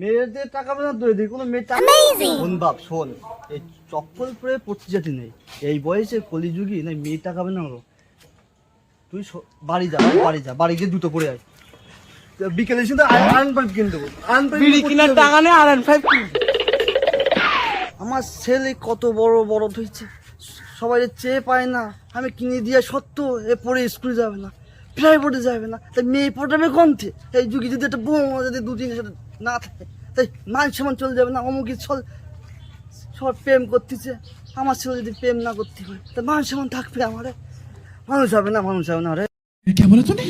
মেয়েদের টাকা না দূরে দিই কোনো মেয়ে টাকা শোন বাপ শোন। এই চপ্পল পরে পড়তে যেতে নেই। এই বয়সে কলিযুগী না মেয়ে টাকা না তুই বাড়ি যা বাড়ি যা বাড়ি গিয়ে দুটো পরে আয়। তা বিকেলে এসে তো আয়রন পাইপ কিনে দেবো। আয়রন পাইপ কেনার টাকা নেই আর ফাইভ আমার ছেলে কত বড় বড় হয়েছে। সবাই চেয়ে পায় না আমি কিনে দিয়ে সত্য এ পরে স্কুলে যাবে না। প্রাইভেটে যাবে না। তাই মেয়ে পটাবে কণ্ঠে এই যুগে যদি একটা বোমা যদি দু তিন সাথে না থাকে। তাই মান সমান চলে যাবে না। অমুকি চল সব প্রেম করতেছে। আমার ছেলে যদি প্রেম না করতে হয় তা মান সমান থাকবে আমারে। মানুষ হবে না, মানুষ হবে না রে। কি তুমি